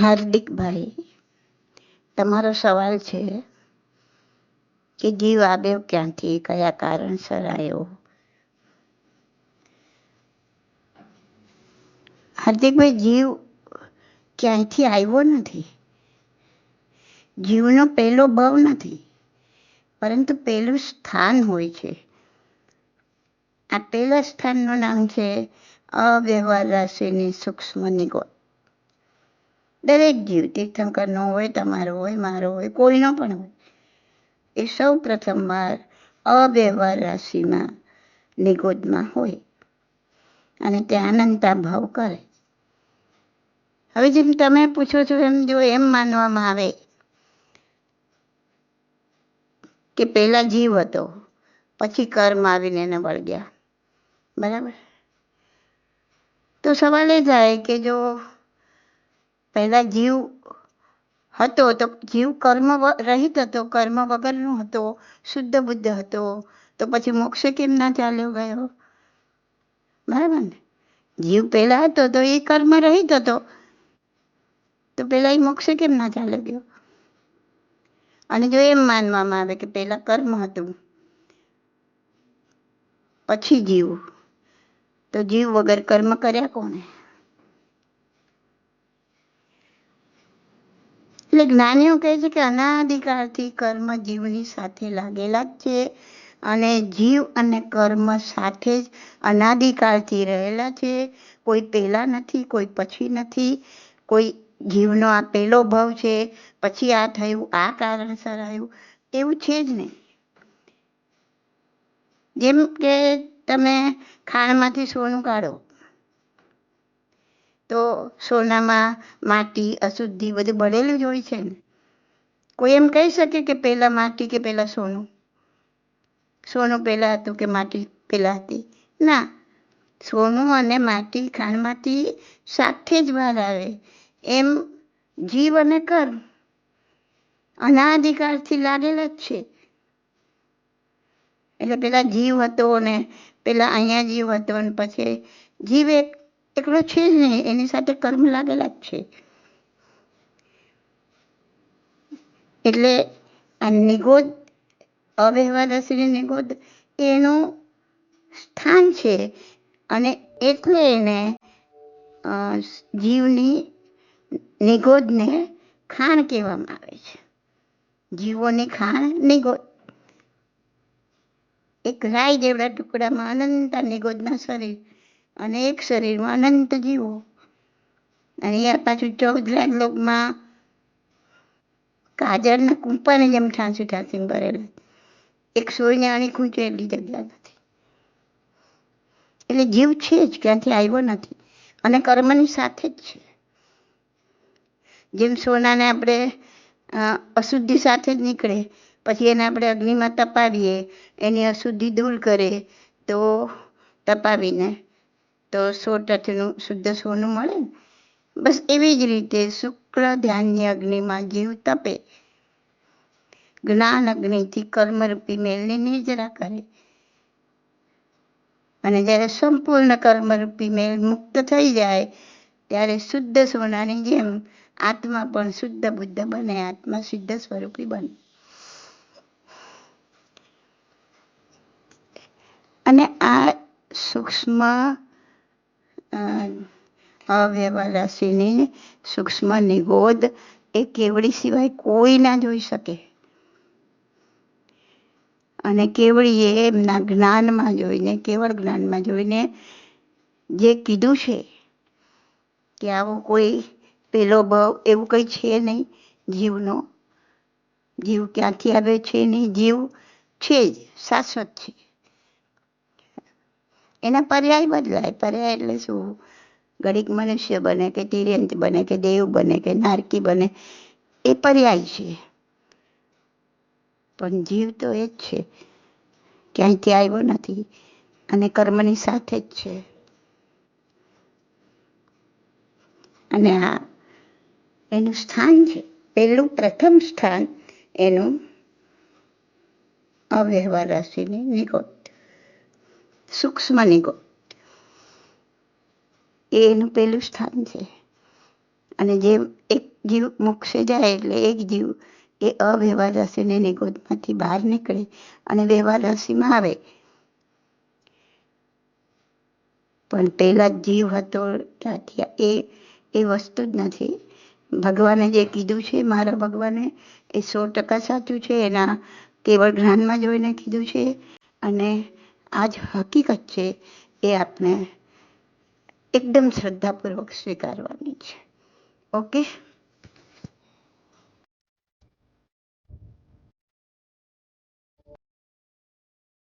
હાર્દિકભાઈ તમારો સવાલ છે કે જીવ આવ્યો ક્યાંથી, કયા કારણસર આવ્યો હાર્દિકભાઈ જીવ ક્યાંયથી આવ્યો નથી? જીવનો પહેલો ભાવ નથી, પરંતુ પહેલું સ્થાન હોય છે. આ પહેલા સ્થાનનું નામ છે અવ્યવહાર રાશિની સૂક્ષ્મ નિગોદ દરેક જીવ તીર્થંકરનો હોય, તમારો હોય, મારો હોય, કોઈનો પણ હોય. એ સૌ પ્રથમવાર અવ્યવહાર રાશિમાં નિગોદમાં હોય અને તે આનંદતા ભાવ કરે. હવે જેમ તમે પૂછો છો એમ જો એમ માનવામાં આવે કે પહેલા જીવ હતો, પછી કર્મ આવીને એને વળગ્યા બરાબર? તો સવાલ એ થાય કે જો પહેલા જીવ હતો તો જીવ કર્મ રહિત હતો, કર્મ વગરનો હતો, શુદ્ધ બુદ્ધ હતો, તો પછી મોક્ષ કેમ ના ચાલ્યો ગયો? બરાબર ને? જીવ પહેલા હતો તો એ કર્મ રહિત હતો, તો પહેલાં એ મોક્ષ કેમ ના ચાલ્યો ગયો? અને જો એમ માનવામાં આવે કે પહેલા કર્મ હતું, પછી જીવ, તો જીવ વગર કર્મ કર્યા કોને એટલે જ્ઞાનીઓ કહે છે કે અનાદિકાળથી કર્મ જીવની સાથે લાગેલા જ છે અને જીવ અને કર્મ સાથે જ અનાદિકાળથી રહેલા છે. કોઈ પહેલા નથી, કોઈ પછી નથી. કોઈ જીવનો આ પહેલો ભાવ છે, પછી આ થયું, આ કારણસર આવ્યું, એવું છે જ નહીં. જેમ કે તમે ખાણમાંથી સોનું કાઢો તો સોનામાં માટી અશુદ્ધિ બધું ભરેલું જ હોય છે ને. કોઈ એમ કહી શકે કે પહેલાં માટી કે પહેલાં સોનું? સોનું પહેલાં હતું કે માટી પહેલાં હતી? ના. સોનું અને માટી ખાણમાંથી સાથે જ બહાર આવે. એમ જીવ અને કર્મ અનાધિકારથી લાગેલા જ છે. એટલે પેલા જીવ હતો ને પેલા અહીંયા જીવ હતો ને પછી જીવ એક એકલો છે જ નહીં, એની સાથે કર્મ લાગેલા જ છે. એટલે આ નિગોદ, અવ્યવહારશ્રી નિગોદ એનું સ્થાન છે અને એટલે એને જીવની નિગોદને ખાણ કહેવામાં આવે છે. જીવોની ખાણ નિગોદ. એક રાય જેવડા ટુકડામાં અનંત નિગોદના શરીર અને એક શરીરમાં અનંત જીવો. અને યાર પાછું ચૌદ લાખ લોકમાં કાજળના કૂંપાની જેમ ઠાંસી ઠાંસીને ભરેલા. એક સોયને આણી ખૂંચે એટલી જગ્યા નથી. એટલે જીવ છે જ, ક્યાંથી આવ્યો નથી. અને કર્મની સાથે જ છે. જેમ સોનાને આપણે અશુદ્ધિ સાથે જ નીકળે, પછી એને આપણે અગ્નિમાં તપાવીએ, એની અશુદ્ધિ દૂર કરે, તો તપાવીને તો સો ટકાનું શુદ્ધ સોનું મળે? બસ એવી જ રીતે શુક્લ ધ્યાનની અગ્નિમાં જીવ તપે. જ્ઞાન અગ્નિથી કર્મરૂપી મેલની નિર્જરા કરે. અને જ્યારે સંપૂર્ણ કર્મરૂપી મેલ મુક્ત થઈ જાય, ત્યારે શુદ્ધ સોનાની જેમ આત્મા પણ શુદ્ધ બુદ્ધ બને, આત્મા શુદ્ધ સ્વરૂપી બને. અને આ સૂક્ષ્મ અવ્યવહાર સૂક્ષ્મ નિગોદ એ કેવડી સિવાય કોઈ ના જોઈ શકે. અને કેવડીએ એમના જ્ઞાનમાં જોઈને, કેવળ જ્ઞાનમાં જોઈને જે કીધું છે કે આવો કોઈ પેલો ભાવ એવું કંઈ છે નહીં, જીવનો. જીવ ક્યાંથી આવે છે નહીં, જીવ છે જ, શાશ્વત છે. એના પર્યાય બદલાય. પર્યાય એટલે શું? ઘડીક મનુષ્ય બને કે તિર્યંત બને કે દેવ બને કે નારકી બને, એ પર્યાય છે. પણ જીવ તો એ જ છે. ક્યાંયથી આવ્યો નથી અને કર્મની સાથે જ છે. અને આ એનું સ્થાન છે. પહેલું પ્રથમ સ્થાન એનું અવ્યવહાર રાશિની નિગોત સૂક્ષ્મ નિગો એ એનું પહેલું સ્થાન છે. અને જે એક જીવ મોક્ષે જાય એટલે એક જીવ એ અવ્યવહાર એની બહાર નીકળે અને વ્યવહાર આવે. પણ પહેલા જીવ હતો રાઠિયા એ એ વસ્તુ જ નથી. ભગવાને જે કીધું છે, મારા ભગવાને, એ સો ટકા સાચું છે. એના કેવળ જ્ઞાનમાં જોઈને કીધું છે. અને આ જ હકીકત છે એ આપને એકદમ શ્રદ્ધાપૂર્વક સ્વીકારવાની છે. ઓકે